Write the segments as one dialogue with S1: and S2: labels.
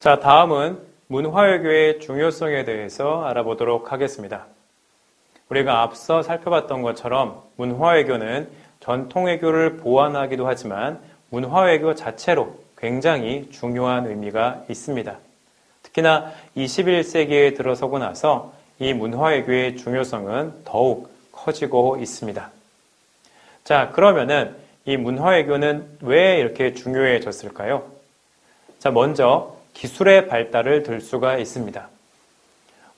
S1: 자, 다음은 문화외교의 중요성에 대해서 알아보도록 하겠습니다. 우리가 앞서 살펴봤던 것처럼 문화외교는 전통외교를 보완하기도 하지만 문화외교 자체로 굉장히 중요한 의미가 있습니다. 특히나 21세기에 들어서고 나서 이 문화외교의 중요성은 더욱 커지고 있습니다. 자, 그러면은 이 문화외교는 왜 이렇게 중요해졌을까요? 자, 먼저 기술의 발달을 들 수가 있습니다.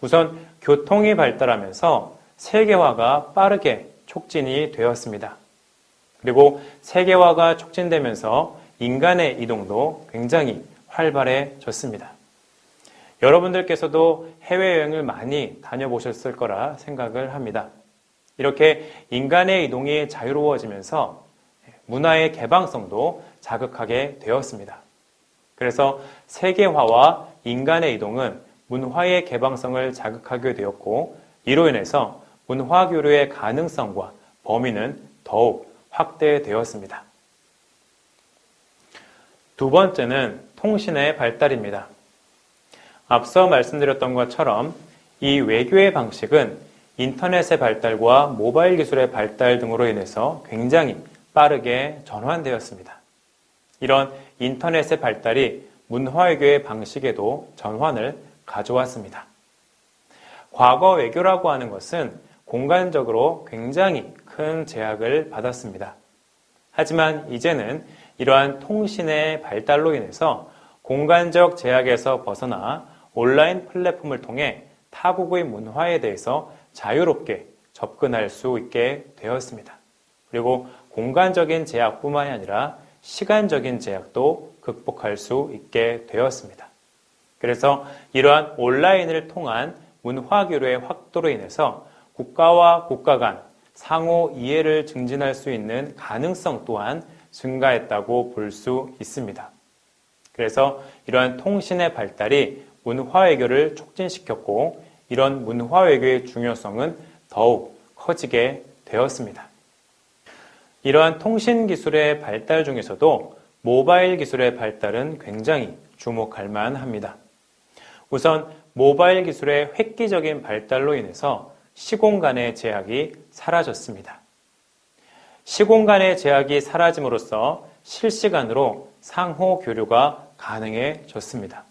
S1: 우선 교통이 발달하면서 세계화가 빠르게 촉진이 되었습니다. 그리고 세계화가 촉진되면서 인간의 이동도 굉장히 활발해졌습니다. 여러분들께서도 해외여행을 많이 다녀보셨을 거라 생각을 합니다. 이렇게 인간의 이동이 자유로워지면서 문화의 개방성도 자극하게 되었습니다. 그래서 세계화와 인간의 이동은 문화의 개방성을 자극하게 되었고 이로 인해서 문화 교류의 가능성과 범위는 더욱 확대되었습니다. 두 번째는 통신의 발달입니다. 앞서 말씀드렸던 것처럼 이 외교의 방식은 인터넷의 발달과 모바일 기술의 발달 등으로 인해서 굉장히 빠르게 전환되었습니다. 이런 인터넷의 발달이 문화 외교의 방식에도 전환을 가져왔습니다. 과거 외교라고 하는 것은 공간적으로 굉장히 큰 제약을 받았습니다. 하지만 이제는 이러한 통신의 발달로 인해서 공간적 제약에서 벗어나 온라인 플랫폼을 통해 타국의 문화에 대해서 자유롭게 접근할 수 있게 되었습니다. 그리고 공간적인 제약뿐만이 아니라 시간적인 제약도 극복할 수 있게 되었습니다. 그래서 이러한 온라인을 통한 문화 교류의 확도로 인해서 국가와 국가 간 상호 이해를 증진할 수 있는 가능성 또한 증가했다고 볼 수 있습니다. 그래서 이러한 통신의 발달이 문화 외교를 촉진시켰고 이런 문화 외교의 중요성은 더욱 커지게 되었습니다. 이러한 통신 기술의 발달 중에서도 모바일 기술의 발달은 굉장히 주목할 만합니다. 우선 모바일 기술의 획기적인 발달로 인해서 시공간의 제약이 사라졌습니다. 시공간의 제약이 사라짐으로써 실시간으로 상호 교류가 가능해졌습니다.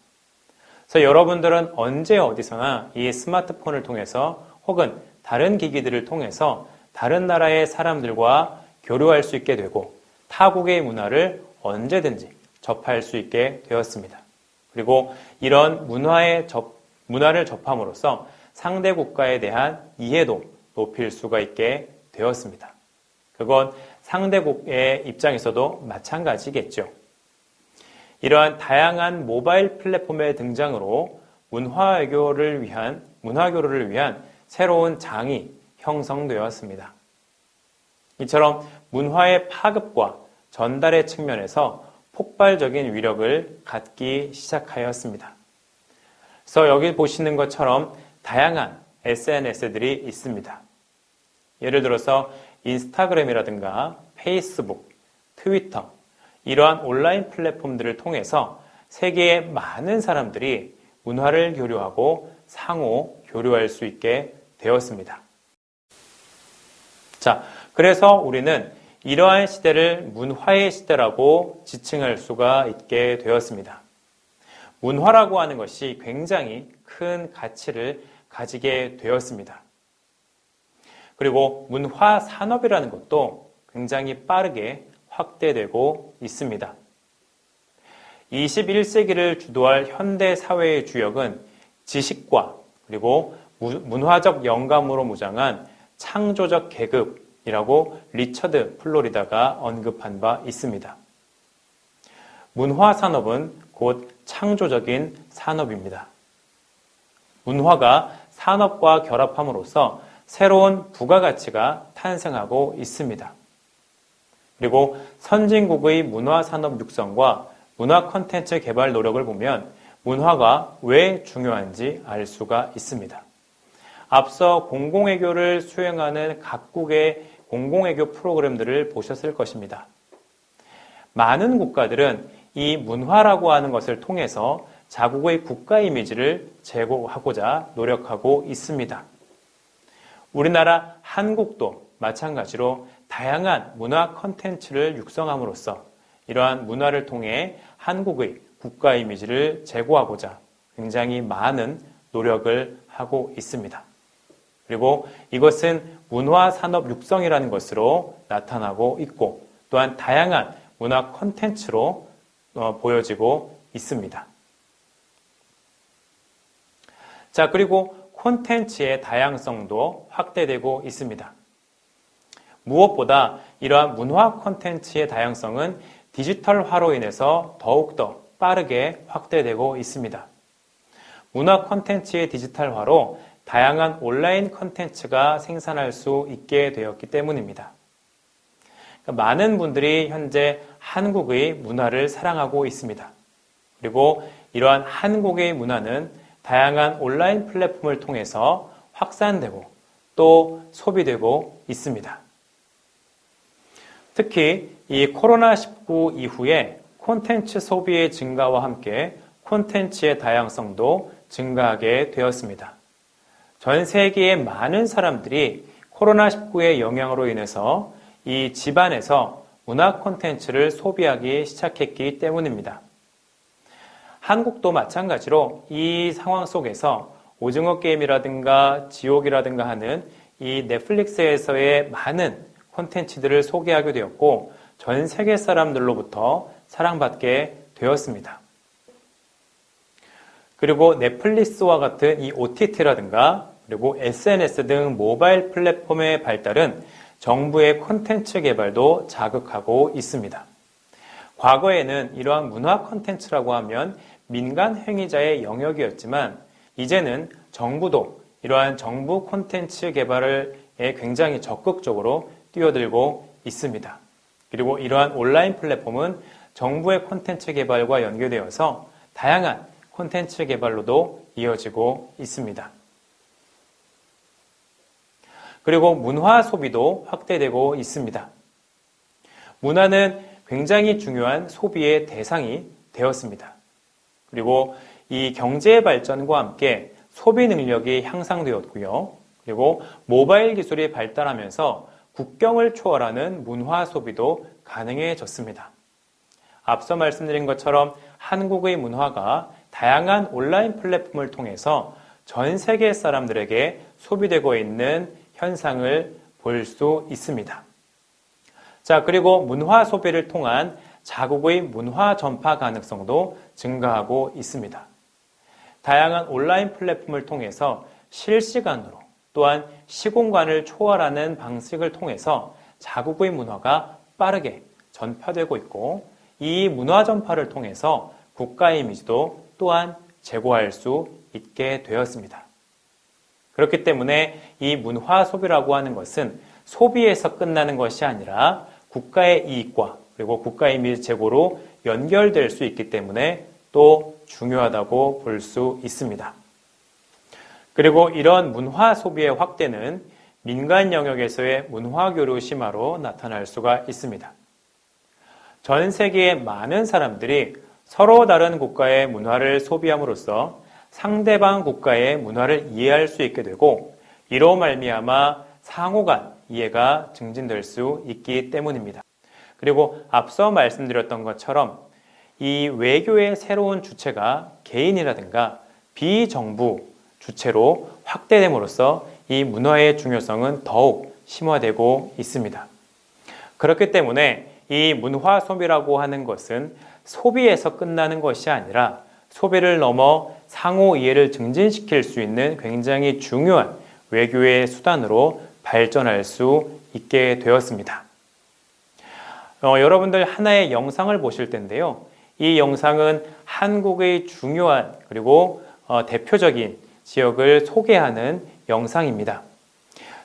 S1: 그래서 여러분들은 언제 어디서나 이 스마트폰을 통해서 혹은 다른 기기들을 통해서 다른 나라의 사람들과 교류할 수 있게 되고 타국의 문화를 언제든지 접할 수 있게 되었습니다. 그리고 이런 문화의 접, 문화를 접함으로써 상대 국가에 대한 이해도 높일 수가 있게 되었습니다. 그건 상대국의 입장에서도 마찬가지겠죠. 이러한 다양한 모바일 플랫폼의 등장으로 문화교를 위한 문화 교류를 위한 새로운 장이 형성되었습니다. 이처럼 문화의 파급과 전달의 측면에서 폭발적인 위력을 갖기 시작하였습니다. 그래서 여기 보시는 것처럼 다양한 SNS들이 있습니다. 예를 들어서 인스타그램이라든가 페이스북, 트위터, 이러한 온라인 플랫폼들을 통해서 세계의 많은 사람들이 문화를 교류하고 상호 교류할 수 있게 되었습니다. 자, 그래서 우리는 이러한 시대를 문화의 시대라고 지칭할 수가 있게 되었습니다. 문화라고 하는 것이 굉장히 큰 가치를 가지게 되었습니다. 그리고 문화 산업이라는 것도 굉장히 빠르게 확대되고 있습니다. 21세기를 주도할 현대 사회의 주역은 지식과 그리고 문화적 영감으로 무장한 창조적 계급 이라고 리처드 플로리다가 언급한 바 있습니다. 문화 산업은 곧 창조적인 산업입니다. 문화가 산업과 결합함으로써 새로운 부가가치가 탄생하고 있습니다. 그리고 선진국의 문화 산업 육성과 문화 컨텐츠 개발 노력을 보면 문화가 왜 중요한지 알 수가 있습니다. 앞서 공공외교를 수행하는 각국의 공공외교 프로그램들을 보셨을 것입니다. 많은 국가들은 이 문화라고 하는 것을 통해서 자국의 국가 이미지를 제고하고자 노력하고 있습니다. 우리나라 한국도 마찬가지로 다양한 문화 컨텐츠를 육성함으로써 이러한 문화를 통해 한국의 국가 이미지를 제고하고자 굉장히 많은 노력을 하고 있습니다. 그리고 이것은 문화 산업 육성이라는 것으로 나타나고 있고 또한 다양한 문화 컨텐츠로 어, 보여지고 있습니다. 자, 그리고 콘텐츠의 다양성도 확대되고 있습니다. 무엇보다 이러한 문화 콘텐츠의 다양성은 디지털화로 인해서 더욱더 빠르게 확대되고 있습니다. 문화 콘텐츠의 디지털화로 다양한 온라인 콘텐츠가 생산할 수 있게 되었기 때문입니다. 그러니까 많은 분들이 현재 한국의 문화를 사랑하고 있습니다. 그리고 이러한 한국의 문화는 다양한 온라인 플랫폼을 통해서 확산되고 또 소비되고 있습니다. 특히 이 코로나19 이후에 콘텐츠 소비의 증가와 함께 콘텐츠의 다양성도 증가하게 되었습니다. 전 세계의 많은 사람들이 코로나19의 영향으로 인해서 이 집안에서 문화 콘텐츠를 소비하기 시작했기 때문입니다. 한국도 마찬가지로 이 상황 속에서 오징어 게임이라든가 지옥이라든가 하는 이 넷플릭스에서의 많은 콘텐츠들을 소개하게 되었고 전 세계 사람들로부터 사랑받게 되었습니다. 그리고 넷플릭스와 같은 이 OTT라든가 그리고 SNS 등 모바일 플랫폼의 발달은 정부의 콘텐츠 개발도 자극하고 있습니다. 과거에는 이러한 문화 콘텐츠라고 하면 민간 행위자의 영역이었지만 이제는 정부도 이러한 정부 콘텐츠 개발에 굉장히 적극적으로 뛰어들고 있습니다. 그리고 이러한 온라인 플랫폼은 정부의 콘텐츠 개발과 연계되어서 다양한 콘텐츠 개발로도 이어지고 있습니다. 그리고 문화 소비도 확대되고 있습니다. 문화는 굉장히 중요한 소비의 대상이 되었습니다. 그리고 이 경제 발전과 함께 소비 능력이 향상되었고요. 그리고 모바일 기술이 발달하면서 국경을 초월하는 문화 소비도 가능해졌습니다. 앞서 말씀드린 것처럼 한국의 문화가 다양한 온라인 플랫폼을 통해서 전 세계 사람들에게 소비되고 있는 현상을 볼 수 있습니다. 자, 그리고 문화 소비를 통한 자국의 문화 전파 가능성도 증가하고 있습니다. 다양한 온라인 플랫폼을 통해서 실시간으로 또한 시공간을 초월하는 방식을 통해서 자국의 문화가 빠르게 전파되고 있고 이 문화 전파를 통해서 국가 이미지도 또한 제고할 수 있게 되었습니다. 그렇기 때문에 이 문화 소비라고 하는 것은 소비에서 끝나는 것이 아니라 국가의 이익과 그리고 국가 이미지 제고로 연결될 수 있기 때문에 또 중요하다고 볼 수 있습니다. 그리고 이런 문화 소비의 확대는 민간 영역에서의 문화 교류 심화로 나타날 수가 있습니다. 전 세계의 많은 사람들이 서로 다른 국가의 문화를 소비함으로써 상대방 국가의 문화를 이해할 수 있게 되고 이로 말미암아 상호 간 이해가 증진될 수 있기 때문입니다. 그리고 앞서 말씀드렸던 것처럼 이 외교의 새로운 주체가 개인이라든가 비정부 주체로 확대됨으로써 이 문화의 중요성은 더욱 심화되고 있습니다. 그렇기 때문에 이 문화 소비라고 하는 것은 소비에서 끝나는 것이 아니라 소비를 넘어 상호 이해를 증진시킬 수 있는 굉장히 중요한 외교의 수단으로 발전할 수 있게 되었습니다. 어, 여러분들 하나의 영상을 보실 텐데요. 이 영상은 한국의 중요한 그리고 어, 대표적인 지역을 소개하는 영상입니다.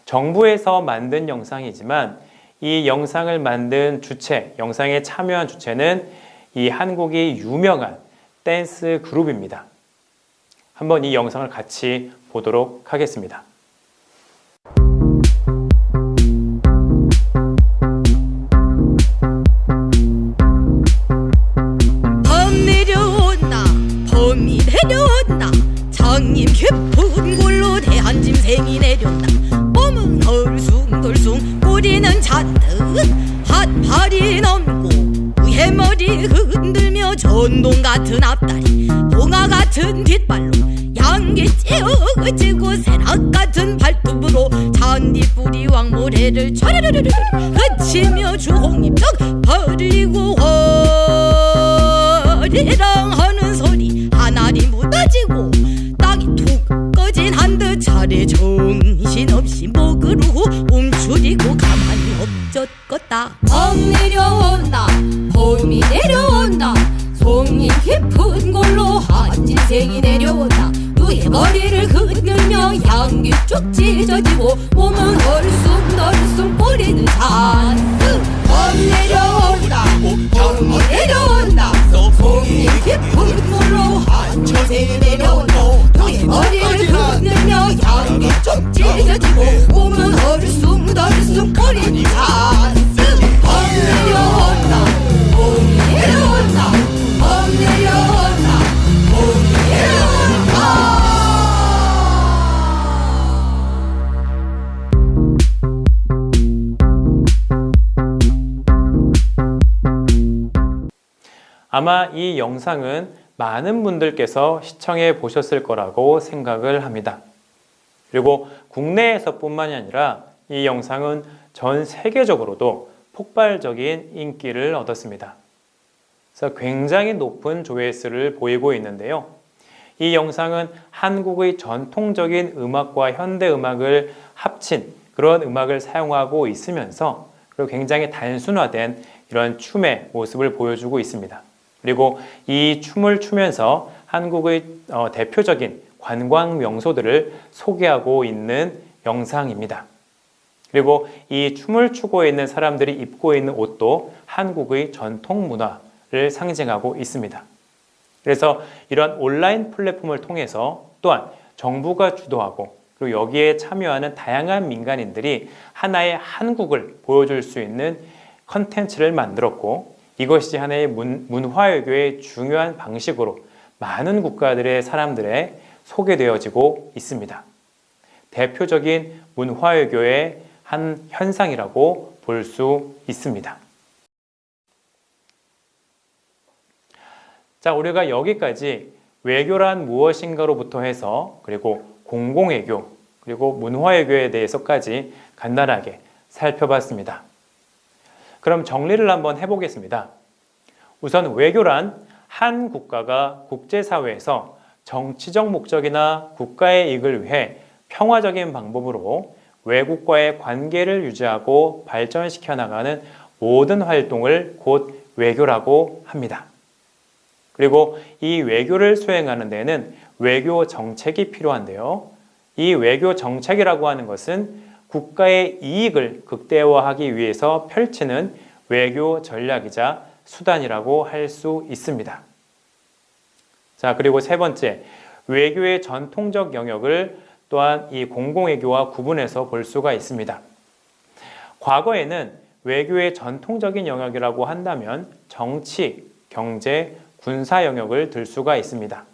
S1: 정부에서 만든 영상이지만 이 영상을 만든 주체, 영상에 참여한 주체는 이 한국이 유명한 댄스 그룹입니다. 한번 이 영상을 같이 보도록 하겠습니다.
S2: 봄 내려온다 봄이 내려온다 장님 깊 공동 같은 앞다리 봉화 같은 뒷발로 양기 찌우지고 새낙 같은 발톱으로 잔디 뿌리 왕모래를 촤르르르르 그치며 주홍잎떡 벌리고 허리랑 하는 소리 하나리 묻어지고 땅이 툭 꺼진 한 듯 차례 정신없이 먹으로 움츠리고 가만히 엎젖겄다.
S3: 봄 내려온다. 봄이 내려 한진생이 내려온다. 누의 머리를 흔들며 양기 쭉 찢어지고 몸은 얼숭덜숭 뿌리는 잔뜩 봄 내려온다. 봄이 내려온다. 송이 깊은 골로 한진생이 내려온다. 누의 머리를 흔들며 양기 쭉 찢어지고 몸은 얼숭덜숭 뿌리는 잔
S1: 아마 이 영상은 많은 분들께서 시청해 보셨을 거라고 생각을 합니다. 그리고 국내에서뿐만이 아니라 이 영상은 전 세계적으로도 폭발적인 인기를 얻었습니다. 그래서 굉장히 높은 조회수를 보이고 있는데요. 이 영상은 한국의 전통적인 음악과 현대 음악을 합친 그런 음악을 사용하고 있으면서 그리고 굉장히 단순화된 이런 춤의 모습을 보여주고 있습니다. 그리고 이 춤을 추면서 한국의 어, 대표적인 관광 명소들을 소개하고 있는 영상입니다. 그리고 이 춤을 추고 있는 사람들이 입고 있는 옷도 한국의 전통 문화를 상징하고 있습니다. 그래서 이런 온라인 플랫폼을 통해서 또한 정부가 주도하고 그리고 여기에 참여하는 다양한 민간인들이 하나의 한국을 보여줄 수 있는 컨텐츠를 만들었고 이것이 하나의 문, 문화외교의 중요한 방식으로 많은 국가들의 사람들의 소개되어지고 있습니다. 대표적인 문화외교의 한 현상이라고 볼 수 있습니다. 자, 우리가 여기까지 외교란 무엇인가로부터 해서 그리고 공공외교 그리고 문화외교에 대해서까지 간단하게 살펴봤습니다. 그럼 정리를 한번 해보겠습니다. 우선 외교란 한 국가가 국제사회에서 정치적 목적이나 국가의 이익을 위해 평화적인 방법으로 외국과의 관계를 유지하고 발전시켜 나가는 모든 활동을 곧 외교라고 합니다. 그리고 이 외교를 수행하는 데는 외교 정책이 필요한데요. 이 외교 정책이라고 하는 것은 국가의 이익을 극대화하기 위해서 펼치는 외교 전략이자 수단이라고 할 수 있습니다. 자, 그리고 세 번째, 외교의 전통적 영역을 또한 이 공공외교와 구분해서 볼 수가 있습니다. 과거에는 외교의 전통적인 영역이라고 한다면 정치, 경제, 군사 영역을 들 수가 있습니다.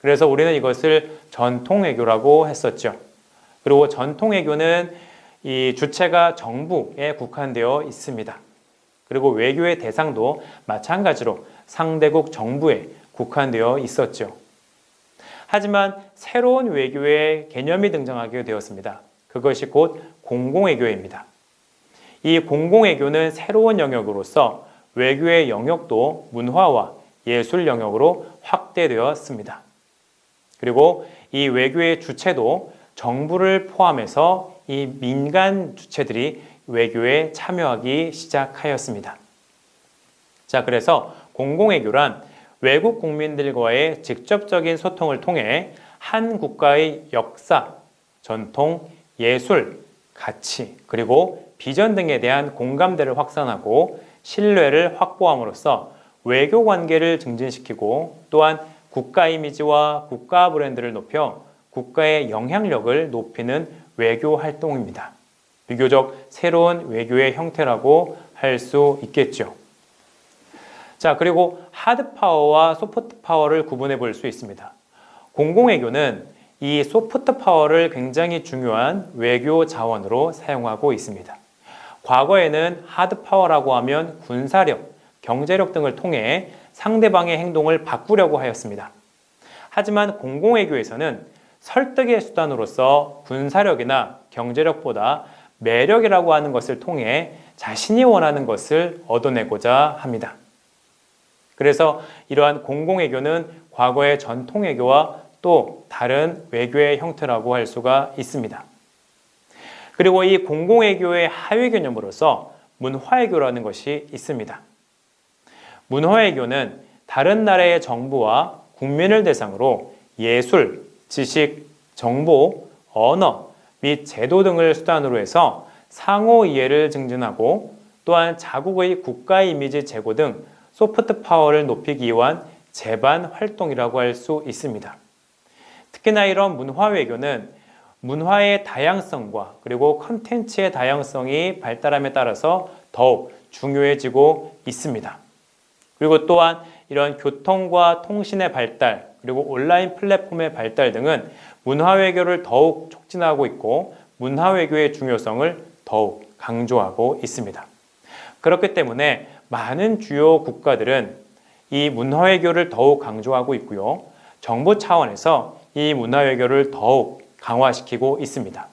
S1: 그래서 우리는 이것을 전통외교라고 했었죠. 그리고 전통외교는 이 주체가 정부에 국한되어 있습니다. 그리고 외교의 대상도 마찬가지로 상대국 정부에 국한되어 있었죠. 하지만 새로운 외교의 개념이 등장하게 되었습니다. 그것이 곧 공공외교입니다. 이 공공외교는 새로운 영역으로서 외교의 영역도 문화와 예술 영역으로 확대되었습니다. 그리고 이 외교의 주체도 정부를 포함해서 이 민간 주체들이 외교에 참여하기 시작하였습니다. 자, 그래서 공공외교란 외국 국민들과의 직접적인 소통을 통해 한 국가의 역사, 전통, 예술, 가치, 그리고 비전 등에 대한 공감대를 확산하고 신뢰를 확보함으로써 외교 관계를 증진시키고 또한 국가 이미지와 국가 브랜드를 높여 국가의 영향력을 높이는 외교 활동입니다. 비교적 새로운 외교의 형태라고 할 수 있겠죠. 자, 그리고 하드 파워와 소프트 파워를 구분해 볼 수 있습니다. 공공외교는 이 소프트 파워를 굉장히 중요한 외교 자원으로 사용하고 있습니다. 과거에는 하드 파워라고 하면 군사력, 경제력 등을 통해 상대방의 행동을 바꾸려고 하였습니다. 하지만 공공외교에서는 설득의 수단으로서 군사력이나 경제력보다 매력이라고 하는 것을 통해 자신이 원하는 것을 얻어내고자 합니다. 그래서 이러한 공공외교는 과거의 전통외교와 또 다른 외교의 형태라고 할 수가 있습니다. 그리고 이 공공외교의 하위 개념으로서 문화외교라는 것이 있습니다. 문화외교는 다른 나라의 정부와 국민을 대상으로 예술, 지식, 정보, 언어 및 제도 등을 수단으로 해서 상호 이해를 증진하고 또한 자국의 국가 이미지 제고 등 소프트 파워를 높이기 위한 재반 활동이라고 할 수 있습니다. 특히나 이런 문화 외교는 문화의 다양성과 그리고 컨텐츠의 다양성이 발달함에 따라서 더욱 중요해지고 있습니다. 그리고 또한 이런 교통과 통신의 발달, 그리고 온라인 플랫폼의 발달 등은 문화 외교를 더욱 촉진하고 있고 문화 외교의 중요성을 더욱 강조하고 있습니다. 그렇기 때문에 많은 주요 국가들은 이 문화 외교를 더욱 강조하고 있고요. 정부 차원에서 이 문화 외교를 더욱 강화시키고 있습니다.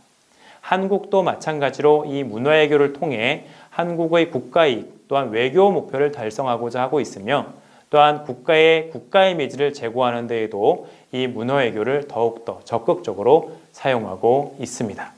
S1: 한국도 마찬가지로 이 문화 외교를 통해 한국의 국가 이익 또한 외교 목표를 달성하고자 하고 있으며 또한 국가의 국가 이미지를 제고하는 데에도 이 문화 외교를 더욱더 적극적으로 사용하고 있습니다.